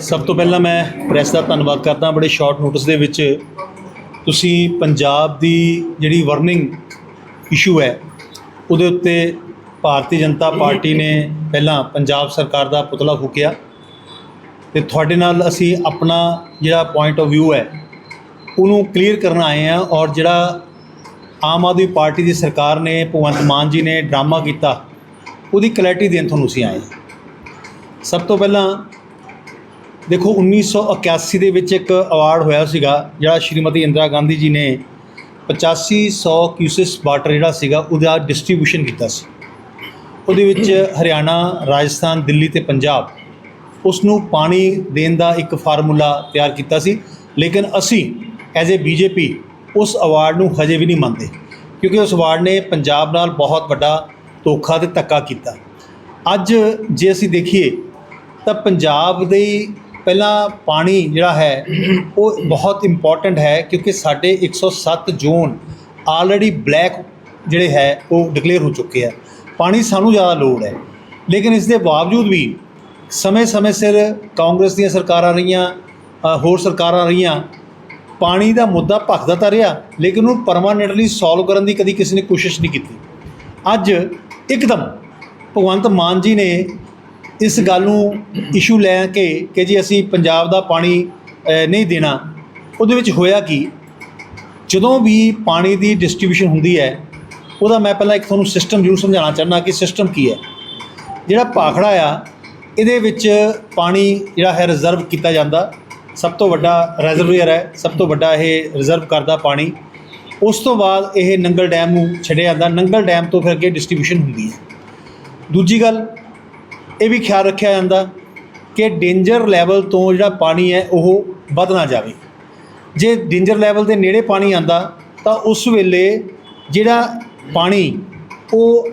ਸਭ ਤੋਂ ਪਹਿਲਾਂ ਮੈਂ ਪ੍ਰੈਸ ਦਾ ਧੰਨਵਾਦ ਕਰਦਾ ਬੜੇ ਸ਼ਾਰਟ ਨੋਟਿਸ ਦੇ ਵਿੱਚ। ਤੁਸੀਂ ਪੰਜਾਬ ਦੀ ਜਿਹੜੀ ਵਰਨਿੰਗ ਇਸ਼ੂ ਹੈ, ਉਹਦੇ ਉੱਤੇ ਭਾਰਤੀ ਜਨਤਾ ਪਾਰਟੀ ਨੇ ਪਹਿਲਾਂ ਪੰਜਾਬ ਸਰਕਾਰ ਦਾ ਪੁਤਲਾ ਫੂਕਿਆ। ਤੇ ਤੁਹਾਡੇ ਨਾਲ ਅਸੀਂ ਆਪਣਾ ਜਿਹੜਾ ਪੁਆਇੰਟ ਆਫ View ਹੈ, ਉਹਨੂੰ ਕਲੀਅਰ ਕਰਨ ਆਏ ਆ ਔਰ ਜਿਹੜਾ ਆਮ ਆਦਮੀ ਪਾਰਟੀ ਦੀ ਸਰਕਾਰ ਨੇ ਭਗਵੰਤ ਮਾਨ ਜੀ ਨੇ ਡਰਾਮਾ ਕੀਤਾ, ਉਹਦੀ ਕਲੈਰਿਟੀ ਦੇਣ ਤੁਹਾਨੂੰ ਅਸੀਂ ਆਏ ਹਾਂ। ਸਭ ਤੋਂ ਪਹਿਲਾਂ ਦੇਖੋ 1981 ਦੇ ਵਿੱਚ ਇੱਕ ਅਵਾਰਡ ਹੋਇਆ ਸੀਗਾ, ਜਿਹੜਾ ਸ਼੍ਰੀਮਤੀ ਇੰਦਰਾ ਗਾਂਧੀ ਜੀ ਨੇ 8500 ਕਿਊਸਿਸ ਵਾਟਰ ਜਿਹੜਾ ਸੀਗਾ, ਉਹਦਾ ਡਿਸਟ੍ਰੀਬਿਊਸ਼ਨ ਕੀਤਾ ਸੀ। ਉਹਦੇ ਵਿੱਚ ਹਰਿਆਣਾ, ਰਾਜਸਥਾਨ, ਦਿੱਲੀ ਤੇ ਪੰਜਾਬ ਉਸ ਨੂੰ ਪਾਣੀ ਦੇਣ ਦਾ ਇੱਕ ਫਾਰਮੂਲਾ ਤਿਆਰ ਕੀਤਾ ਸੀ। ਲੇਕਿਨ ਅਸੀਂ ਐਜ਼ ਏ ਬੀਜੇਪੀ ਉਸ ਅਵਾਰਡ ਨੂੰ ਹਜੇ ਵੀ ਨਹੀਂ ਮੰਨਦੇ, ਕਿਉਂਕਿ ਉਸ ਅਵਾਰਡ ਨੇ ਪੰਜਾਬ ਨਾਲ ਬਹੁਤ ਵੱਡਾ ਧੋਖਾ ਤੇ ਧੱਕਾ ਕੀਤਾ। ਅੱਜ ਜੇ ਅਸੀਂ ਦੇਖੀਏ ਤਾਂ ਪੰਜਾਬ ਦੇ ਪਹਿਲਾਂ ਪਾਣੀ ਜਿਹੜਾ ਹੈ, ਉਹ ਬਹੁਤ ਇੰਪੋਰਟੈਂਟ ਹੈ ਕਿਉਂਕਿ ਸਾਡੇ 107 ਜ਼ੋਨ ਆਲਰੇਡੀ ਬਲੈਕ ਜਿਹੜੇ ਹੈ, ਉਹ ਡਿਕਲੇਅਰ ਹੋ ਚੁੱਕੇ ਆ। ਪਾਣੀ ਸਾਨੂੰ ਜ਼ਿਆਦਾ ਲੋੜ ਹੈ। ਲੇਕਿਨ ਇਸ ਦੇ ਬਾਵਜੂਦ ਵੀ ਸਮੇਂ-ਸਮੇਂ ਸਿਰ ਕਾਂਗਰਸ ਦੀਆਂ ਸਰਕਾਰਾਂ ਰਹੀਆਂ ਹੋਰ ਸਰਕਾਰਾਂ ਰਹੀਆਂ, ਪਾਣੀ ਦਾ ਮੁੱਦਾ ਭਖਦਾ ਤਾਂ ਰਿਹਾ, ਲੇਕਿਨ ਉਹਨੂੰ ਪਰਮਾਨੈਂਟਲੀ ਸੋਲਵ ਕਰਨ ਦੀ ਕਦੀ ਕਿਸੇ ਨੇ ਕੋਸ਼ਿਸ਼ ਨਹੀਂ ਕੀਤੀ। ਅੱਜ ਇੱਕਦਮ ਭਗਵੰਤ ਮਾਨ ਜੀ ਨੇ ਇਸ ਗੱਲ ਨੂੰ ਇਸ਼ੂ ਲੈ ਕੇ ਕਿ ਜੀ ਅਸੀਂ ਪੰਜਾਬ ਦਾ ਪਾਣੀ ਨਹੀਂ ਦੇਣਾ। ਉਹਦੇ ਵਿੱਚ ਹੋਇਆ ਕੀ? ਜਦੋਂ ਵੀ ਪਾਣੀ ਦੀ ਡਿਸਟ੍ਰੀਬਿਊਸ਼ਨ ਹੁੰਦੀ ਹੈ, ਉਹਦਾ ਮੈਂ ਪਹਿਲਾਂ ਇੱਕ ਤੁਹਾਨੂੰ ਸਿਸਟਮ ਜ਼ਰੂਰ ਸਮਝਾਉਣਾ ਚਾਹੁੰਦਾ ਕਿ ਸਿਸਟਮ ਕੀ ਹੈ। ਜਿਹੜਾ ਭਾਖੜਾ ਆ, ਇਹਦੇ ਵਿੱਚ ਪਾਣੀ ਜਿਹੜਾ ਹੈ ਰਿਜ਼ਰਵ ਕੀਤਾ ਜਾਂਦਾ। ਸਭ ਤੋਂ ਵੱਡਾ ਰਿਜ਼ਰਵੀਅਰ ਹੈ, ਸਭ ਤੋਂ ਵੱਡਾ ਇਹ ਰਿਜ਼ਰਵ ਕਰਦਾ ਪਾਣੀ। ਉਸ ਤੋਂ ਬਾਅਦ ਇਹ ਨੰਗਲ ਡੈਮ ਨੂੰ ਛੱਡਿਆ ਜਾਂਦਾ। ਨੰਗਲ ਡੈਮ ਤੋਂ ਫਿਰ ਅੱਗੇ ਡਿਸਟ੍ਰੀਬਿਊਸ਼ਨ ਹੁੰਦੀ ਹੈ। ਦੂਜੀ ਗੱਲ ਇਹ ਵੀ ਖਿਆਲ ਰੱਖਿਆ ਜਾਂਦਾ ਕਿ ਡੇਂਜਰ ਲੈਵਲ ਤੋਂ ਜਿਹੜਾ ਪਾਣੀ ਹੈ ਉਹ ਵੱਧ ਨਾ ਜਾਵੇ। ਜੇ ਡੇਂਜਰ ਲੈਵਲ ਦੇ ਨੇੜੇ ਪਾਣੀ ਆਂਦਾ ਤਾਂ ਉਸ ਵੇਲੇ ਜਿਹੜਾ ਪਾਣੀ ਉਹ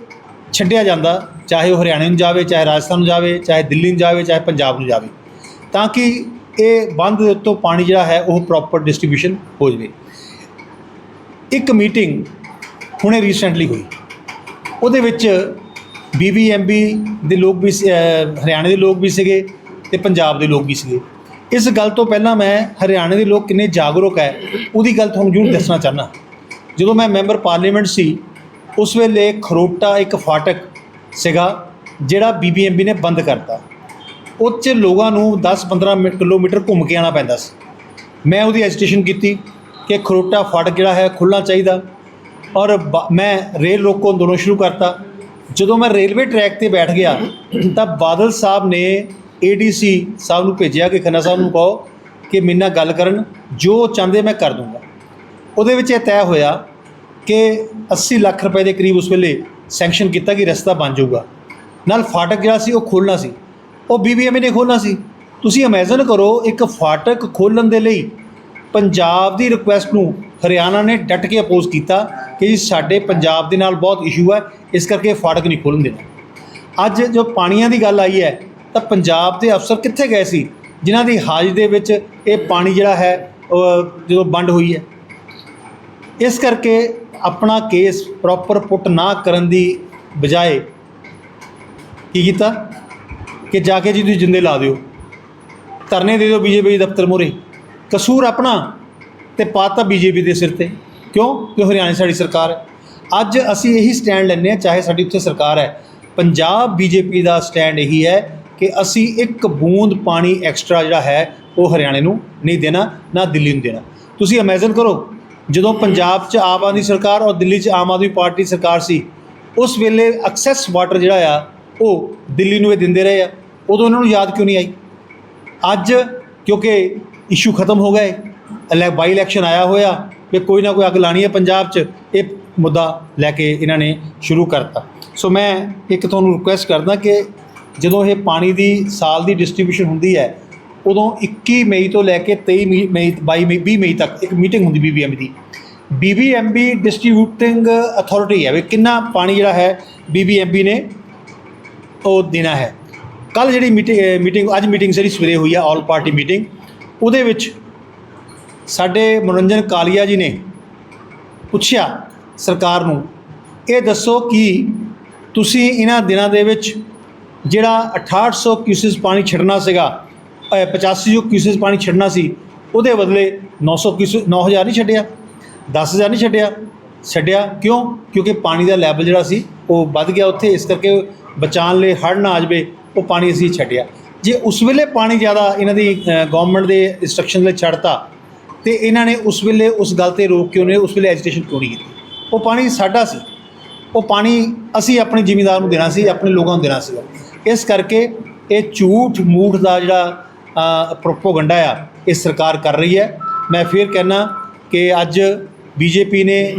ਛੱਡਿਆ ਜਾਂਦਾ, ਚਾਹੇ ਉਹ ਹਰਿਆਣੇ ਨੂੰ ਜਾਵੇ, ਚਾਹੇ ਰਾਜਸਥਾਨ ਨੂੰ ਜਾਵੇ, ਚਾਹੇ ਦਿੱਲੀ ਨੂੰ ਜਾਵੇ, ਚਾਹੇ ਪੰਜਾਬ ਨੂੰ ਜਾਵੇ। ਤਾਂ ਕਿ ਇਹ ਬੰਦ ਦੇ ਉੱਤੋਂ ਪਾਣੀ ਜਿਹੜਾ ਹੈ ਉਹ ਪ੍ਰੋਪਰ ਡਿਸਟ੍ਰੀਬਿਊਸ਼ਨ ਹੋ ਜਾਵੇ। ਇੱਕ ਮੀਟਿੰਗ ਹੁਣੇ ਰੀਸੈਂਟਲੀ ਹੋਈ। ਉਹਦੇ ਵਿੱਚ ਬੀਬੀਐਮਬੀ ਦੇ ਲੋਕ ਵੀ ਸੀ- ਹਰਿਆਣੇ ਦੇ ਲੋਕ ਵੀ ਸੀਗੇ ਤੇ ਪੰਜਾਬ ਦੇ ਲੋਕ ਵੀ ਸੀਗੇ। ਇਸ ਗੱਲ ਤੋਂ ਪਹਿਲਾਂ ਮੈਂ ਹਰਿਆਣੇ ਦੇ ਲੋਕ ਕਿੰਨੇ ਜਾਗਰੂਕ ਹੈ, ਉਹਦੀ ਗੱਲ ਤੁਹਾਨੂੰ ਜ਼ਰੂਰ ਦੱਸਣਾ ਚਾਹਨਾ ਜਦੋਂ ਮੈਂ ਮੈਂਬਰ ਪਾਰਲੀਮੈਂਟ ਸੀ, ਉਸ ਵੇਲੇ ਖਰੋਟਾ ਇੱਕ ਫਾਟਕ ਸੀਗਾ, ਜਿਹੜਾ ਬੀਬੀਐਮਬੀ ਨੇ ਬੰਦ ਕਰਤਾ। ਉਹ 'ਚ ਲੋਕਾਂ ਨੂੰ 10-15 ਮਿੰਟ ਕਿਲੋਮੀਟਰ ਘੁੰਮ ਕੇ ਆਉਣਾ ਪੈਂਦਾ ਸੀ। ਮੈਂ ਉਹਦੀ ਐਜੀਟੇਸ਼ਨ ਕੀਤੀ ਕਿ ਖਰੋਟਾ ਫਾਟਕ ਜਿਹੜਾ ਹੈ ਖੁੱਲ੍ਹਣਾ ਚਾਹੀਦਾ। ਔਰ ਬ- ਮੈਂ ਰੇਲ ਰੋਕੋ ਅੰਦੋਲਨ ਸ਼ੁਰੂ ਕਰਤਾ। ਜਦੋਂ ਮੈਂ ਰੇਲਵੇ ਟਰੈਕ ਤੇ ਬੈਠ ਗਿਆ, ਤਾਂ ਬਾਦਲ ਸਾਹਿਬ ਨੇ ਏਡੀਸੀ ਸਾਹਿਬ ਨੂੰ ਭੇਜਿਆ ਕਿ ਖੰਨਾ ਸਾਹਿਬ ਨੂੰ ਕਹੋ ਕਿ ਮੇਰੇ ਨਾਲ ਗੱਲ ਕਰਨ, ਜੋ ਚਾਹੁੰਦੇ ਮੈਂ ਕਰ ਦੂੰਗਾ। ਉਹਦੇ ਵਿੱਚ ਇਹ ਤੈਅ ਹੋਇਆ ਕਿ 80 ਲੱਖ ਰੁਪਏ ਦੇ ਕਰੀਬ ਉਸ ਵੇਲੇ ਸੈਂਕਸ਼ਨ ਕੀਤਾ ਕਿ ਰਸਤਾ ਬਣ ਜਾਊਗਾ। ਨਾਲ ਫਾਟਕ ਜਿਹੜਾ ਸੀ, ਉਹ ਖੋਲ੍ਹਣਾ ਸੀ। ਉਹ ਬੀਬੀਐਮਏ ਨੇ ਖੋਲ੍ਹਣਾ ਸੀ। ਤੁਸੀਂ ਇਮੇਜਿਨ ਕਰੋ, ਇੱਕ ਫਾਟਕ ਖੋਲ੍ਹਣ ਦੇ ਲਈ ਪੰਜਾਬ ਦੀ ਰਿਕੁਐਸਟ ਨੂੰ ਹਰਿਆਣਾ ਨੇ ਡਟ ਕੇ ਅਪੋਜ਼ ਕੀਤਾ ਕਿ ਜੀ ਸਾਡੇ ਪੰਜਾਬ ਦੇ ਨਾਲ ਬਹੁਤ ਇਸ਼ੂ ਹੈ, ਇਸ ਕਰਕੇ ਫਾੜਕ ਨਹੀਂ ਖੋਲ੍ਹਣ ਦੇਣਾ। ਅੱਜ ਜੋ ਪਾਣੀਆਂ ਦੀ ਗੱਲ ਆਈ ਹੈ, ਤਾਂ ਪੰਜਾਬ ਦੇ ਅਫਸਰ ਕਿੱਥੇ ਗਏ ਸੀ, ਜਿਨ੍ਹਾਂ ਦੀ ਹਾਜ਼ਰੀ ਦੇ ਵਿੱਚ ਇਹ ਪਾਣੀ ਜਿਹੜਾ ਹੈ ਜਦੋਂ ਵੰਡ ਹੋਈ ਹੈ? ਇਸ ਕਰਕੇ ਆਪਣਾ ਕੇਸ ਪ੍ਰੋਪਰ ਪੁੱਟ ਨਾ ਕਰਨ ਦੀ ਬਜਾਏ ਕੀ ਕੀਤਾ? ਕਿ ਜਾ ਕੇ ਜੀ ਤੁਸੀਂ ਜਿੰਦੇ ਲਾ ਦਿਓ। ਧਰਨੇ ਦੇ ਦਿਓ ਬੀਜੇਪੀ ਦਫ਼ਤਰ ਮੂਹਰੇ। ਕਸੂਰ ਆਪਣਾ ਤੇ ਪਾਤਾ ਬੀਜੇਪੀ ਦੇ ਸਿਰ ਤੇ। ਕਿਉਂ? ਕਿ ਹਰਿਆਣਾ ਸਾਡੀ ਸਰਕਾਰ ਹੈ। ਅੱਜ ਅਸੀਂ ਇਹੀ ਸਟੈਂਡ ਲੈਂਦੇ ਹਾਂ, ਚਾਹੇ ਸਾਡੀ ਉੱਥੇ ਸਰਕਾਰ ਹੈ। ਪੰਜਾਬ ਬੀਜੇਪੀ ਦਾ ਸਟੈਂਡ ਇਹੀ ਹੈ ਕਿ ਅਸੀਂ ਇੱਕ ਬੂੰਦ ਪਾਣੀ ਐਕਸਟਰਾ ਜਿਹੜਾ ਹੈ, ਉਹ ਹਰਿਆਣੇ ਨੂੰ ਨਹੀਂ ਦੇਣਾ, ਨਾ ਦਿੱਲੀ ਨੂੰ ਦੇਣਾ। ਤੁਸੀਂ ਇਮੇਜਿਨ ਕਰੋ, ਜਦੋਂ ਪੰਜਾਬ 'ਚ ਆਮ ਆਦਮੀ ਸਰਕਾਰ ਔਰ ਦਿੱਲੀ 'ਚ ਆਮ ਆਦਮੀ ਪਾਰਟੀ ਸਰਕਾਰ ਸੀ, ਉਸ ਵੇਲੇ ਐਕਸੈਸ ਵਾਟਰ ਜਿਹੜਾ ਆ, ਉਹ ਦਿੱਲੀ ਨੂੰ ਇਹ ਦਿੰਦੇ ਰਹੇ ਆ। ਉਦੋਂ ਉਹਨਾਂ ਨੂੰ ਯਾਦ ਕਿਉਂ ਨਹੀਂ ਆਈ? ਅੱਜ ਕਿਉਂਕਿ ਇਸ਼ੂ ਖਤਮ ਹੋ ਗਏ ਇਲੈ ਬਾਈ ਇਲੈਕਸ਼ਨ ਆਇਆ ਹੋਇਆ ਵੀ ਕੋਈ ਨਾ ਕੋਈ ਅੱਗ ਲਾਣੀ ਹੈ ਪੰਜਾਬ 'ਚ, ਇਹ ਮੁੱਦਾ ਲੈ ਕੇ ਇਹਨਾਂ ਨੇ ਸ਼ੁਰੂ ਕਰਤਾ। ਸੋ ਮੈਂ ਇੱਕ ਤੁਹਾਨੂੰ ਰਿਕੁਐਸਟ ਕਰਦਾ ਕਿ ਜਦੋਂ ਇਹ ਪਾਣੀ ਦੀ ਸਾਲ ਦੀ ਡਿਸਟ੍ਰੀਬਿਊਸ਼ਨ ਹੁੰਦੀ ਹੈ, ਉਦੋਂ 21 ਮਈ ਤੋਂ ਲੈ ਕੇ 23 ਮਈ ਮਈ 22 ਮਈ 20 ਮਈ ਤੱਕ ਇੱਕ ਮੀਟਿੰਗ ਹੁੰਦੀ ਬੀਬੀਐਮ ਦੀ। ਬੀਬੀਐਮਬੀ ਡਿਸਟ੍ਰੀਬਿਊਟਿੰਗ ਅਥਾਰਟੀ ਹੈ ਵੀ ਕਿੰਨਾ ਪਾਣੀ ਜਿਹੜਾ ਹੈ ਬੀਬੀਐਮਬੀ ਨੇ ਉਹ ਦੇਣਾ ਹੈ। ਕੱਲ ਜਿਹੜੀ ਮੀਟਿੰਗ ਮੀਟਿੰਗ ਅੱਜ ਮੀਟਿੰਗ ਜਿਹੜੀ ਸਵੇਰੇ ਹੋਈ ਆ ਆਲ ਪਾਰਟੀ ਮੀਟਿੰਗ ਉਹਦੇ ਵਿੱਚ ਸਾਡੇ ਮਨੋਰੰਜਨ ਕਾਲੀਆ ਜੀ ਨੇ ਪੁੱਛਿਆ ਸਰਕਾਰ ਨੂੰ ਇਹ ਦੱਸੋ ਕਿ ਤੁਸੀਂ ਇਹਨਾਂ ਦਿਨਾਂ ਦੇ ਵਿੱਚ ਜਿਹੜਾ 6800 ਕਿਊਸਿਸ ਪਾਣੀ ਛੱਡਣਾ ਸੀਗਾ ਅ, 8500 ਕਿਊਸਿਸ ਪਾਣੀ ਛੱਡਣਾ ਸੀ ਉਹਦੇ ਬਦਲੇ 900 ਕਿਊਸਿਸ 9000 ਨਹੀਂ ਛੱਡਿਆ 10000 ਨਹੀਂ ਛੱਡਿਆ। ਛੱਡਿਆ ਕਿਉਂ? ਕਿਉਂਕਿ ਪਾਣੀ ਦਾ ਲੈਵਲ ਜਿਹੜਾ ਸੀ ਉਹ ਵੱਧ ਗਿਆ ਉੱਥੇ ਇਸ ਕਰਕੇ ਬਚਾਉਣ ਲਈ ਹੜ੍ਹ ਨਾ ਆ ਜਾਵੇ ਉਹ ਪਾਣੀ ਅਸੀਂ ਛੱਡਿਆ। ਜੇ ਉਸ ਵੇਲੇ ਪਾਣੀ ਜ਼ਿਆਦਾ ਇਹਨਾਂ ਦੀ ਗਵਰਨਮੈਂਟ ਦੇ ਇੰਸਟਰਕਸ਼ਨ ਲਈ ਛੱਡਤਾ ਤੇ ਇਹਨਾਂ ਨੇ ਉਸ ਵੇਲੇ ਉਸ ਗੱਲ ਤੇ ਰੋਕ ਕਿਉਂ ਨਹੀਂ ਉਸ ਵੇਲੇ ਐਜੀਟੇਸ਼ਨ ਕਿਉਂ ਨਹੀਂ ਕੀਤੀ? ਉਹ ਪਾਣੀ ਸਾਡਾ ਸੀ। ਉਹ ਪਾਣੀ ਅਸੀਂ ਆਪਣੇ ਜ਼ਿਮੀਂਦਾਰ ਨੂੰ ਦੇਣਾ ਸੀ, ਆਪਣੇ ਲੋਕਾਂ ਨੂੰ ਦੇਣਾ ਸੀਗਾ ਇਸ ਕਰਕੇ ਇਹ ਝੂਠ ਮੂਠ ਦਾ ਜਿਹੜਾ ਪ੍ਰੋਪੋਗੰਡਾ ਆ, ਇਹ ਸਰਕਾਰ ਕਰ ਰਹੀ ਹੈ। ਮੈਂ ਫਿਰ ਕਹਿਣਾ ਕਿ ਅੱਜ ਬੀਜੇਪੀ ਨੇ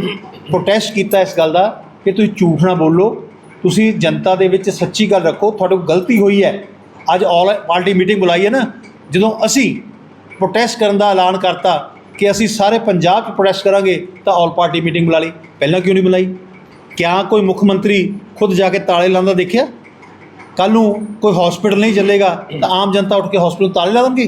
ਪ੍ਰੋਟੈਸਟ ਕੀਤਾ ਇਸ ਗੱਲ ਦਾ ਕਿ ਤੁਸੀਂ ਝੂਠ ਨਾ ਬੋਲੋ। ਤੁਸੀਂ ਜਨਤਾ ਦੇ ਵਿੱਚ ਸੱਚੀ ਗੱਲ ਰੱਖੋ। ਤੁਹਾਡੇ ਕੋਲ ਗਲਤੀ ਹੋਈ ਹੈ। ਅੱਜ ਆਲ ਪਾਰਟੀ ਮੀਟਿੰਗ ਬੁਲਾਈ ਹੈ ਨਾ। ਜਦੋਂ ਅਸੀਂ ਪ੍ਰੋਟੈਸਟ ਕਰਨ ਦਾ ਐਲਾਨ ਕਰਤਾ ਕਿ ਅਸੀਂ ਸਾਰੇ ਪੰਜਾਬ 'ਚ ਪ੍ਰੋਟੈਸਟ ਕਰਾਂਗੇ ਤਾਂ ਆਲ ਪਾਰਟੀ ਮੀਟਿੰਗ ਬੁਲਾ ਲਈ। ਪਹਿਲਾਂ ਕਿਉਂ ਨਹੀਂ ਬੁਲਾਈ? ਕਿਆ ਕੋਈ ਮੁੱਖ ਮੰਤਰੀ ਖੁਦ ਜਾ ਕੇ ਤਾਲੇ ਲਾਉਂਦਾ ਦੇਖਿਆ? ਕੱਲ ਨੂੰ ਕੋਈ ਹਸਪੀਟਲ ਨਹੀਂ ਚੱਲੇਗਾ ਤਾਂ ਆਮ ਜਨਤਾ ਉੱਠ ਕੇ ਹਸਪੀਟਲ ਤਾਲੇ ਲਾ ਦੇਣਗੇ?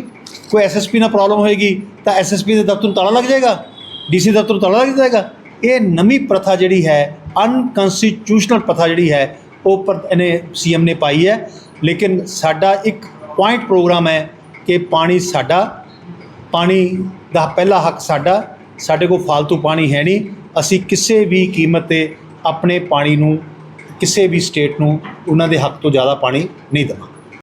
ਕੋਈ ਐਸਐਸਪੀ ਨਾਲ ਪ੍ਰੋਬਲਮ ਹੋਏਗੀ ਤਾਂ ਐਸਐਸਪੀ ਦੇ ਦਫ਼ਤਰ ਨੂੰ ਤਾਲਾ ਲੱਗ ਜਾਏਗਾ? ਡੀਸੀ ਦਫ਼ਤਰ ਨੂੰ ਤਾਲਾ ਲੱਗ ਜਾਏਗਾ? ਇਹ ਨਵੀਂ ਪ੍ਰਥਾ ਜਿਹੜੀ ਹੈ ਅਨਕਨਸਟੀਟਿਊਸ਼ਨਲ ਪ੍ਰਥਾ ਜਿਹੜੀ ਹੈ, ਉਹ ਪਰ ਇਹਨੇ ਸੀਐਮ ਨੇ ਪਾਈ ਹੈ। ਲੇਕਿਨ ਸਾਡਾ ਇੱਕ ਪੁਆਇੰਟ ਪ੍ਰੋਗਰਾਮ ਹੈ ਕਿ ਪਾਣੀ ਸਾਡਾ ਪਾਣੀ ਦਾ ਪਹਿਲਾ ਹੱਕ ਸਾਡਾ, ਸਾਡੇ ਕੋਲ ਫालतू ਪਾਣੀ ਹੈ ਨਹੀਂ। ਅਸੀਂ ਕਿਸੇ ਵੀ ਕੀਮਤ ਤੇ ਆਪਣੇ ਪਾਣੀ ਨੂੰ, ਕਿਸੇ ਵੀ ਸਟੇਟ ਨੂੰ ਉਹਨਾਂ ਦੇ ਹੱਕ ਤੋਂ ਜ਼ਿਆਦਾ ਪਾਣੀ ਨਹੀਂ ਦੇਵਾਂਗੇ।